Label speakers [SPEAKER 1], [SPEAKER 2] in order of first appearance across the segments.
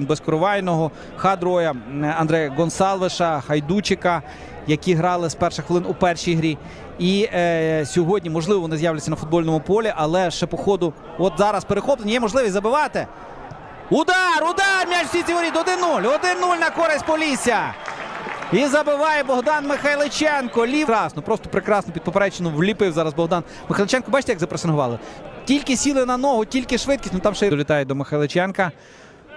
[SPEAKER 1] безкоровайного Хадроя, Андрея Гонсалвеша, Хайдучика, які грали з перших хвилин у першій грі. І е, сьогодні, можливо, вони з'являться на футбольному полі, але ще по ходу, от зараз перехоплення, є можливість забивати. Удар! Удар! М'яч в сіті воріт! 1-0! 1-0 на користь Полісся! І забиває Богдан Михайличенко. Лів красно, просто прекрасно під поперечину вліпив зараз Богдан Михайличенко. Бачите, як запресингували? Тільки сіли на ногу, тільки швидкість. Ну там ще й долітає до Михайличенка.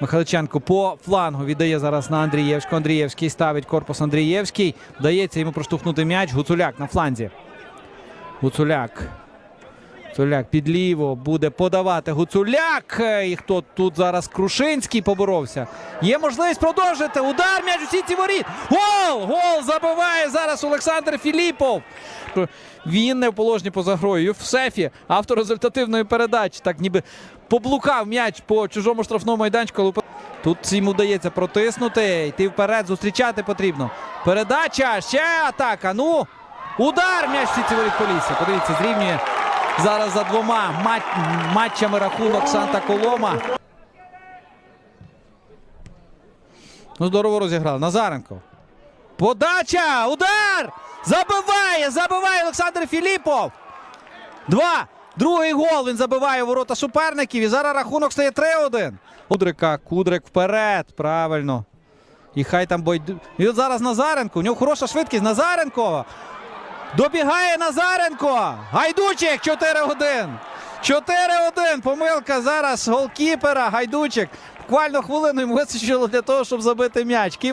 [SPEAKER 1] Михайличенко по флангу віддає зараз на Андрієвську. Андрієвський ставить корпус Андрієвський. Вдається йому проштовхнути м'яч. Гуцуляк на фланзі. Гуцуляк. Під ліво буде подавати Гуцуляк. І хто тут зараз Крушинський поборовся. Є можливість продовжити. Удар м'яч у сітці воріт. Гол! Гол забиває зараз Олександр Філіпов. Він не в положенні поза грою. Юфсефі, автор результативної передачі. Так ніби поблукав м'яч по чужому штрафному майданчику. Тут йому вдається протиснути. Йти вперед, зустрічати потрібно. Передача. Ще атака. Ну. Удар м'яч в сітці воріт. Подивіться, зрівнює зараз за двома мат- матчами рахунок Санта Колома. Ну, здорово розіграв. Назаренко. Подача! Удар! Забиває! Забиває Олександр Філіпов! Два! Другий гол він забиває ворота суперників. І зараз рахунок стає 3-1. Кудрика, Кудрик вперед. Правильно. І хай там бойду. І от зараз Назаренко. У нього хороша швидкість. Назаренко. Добігає Назаренко. Гайдучик 4-1. 4-1. Помилка зараз голкіпера. Гайдучик. Буквально хвилину йому вистачило для того, щоб забити м'яч.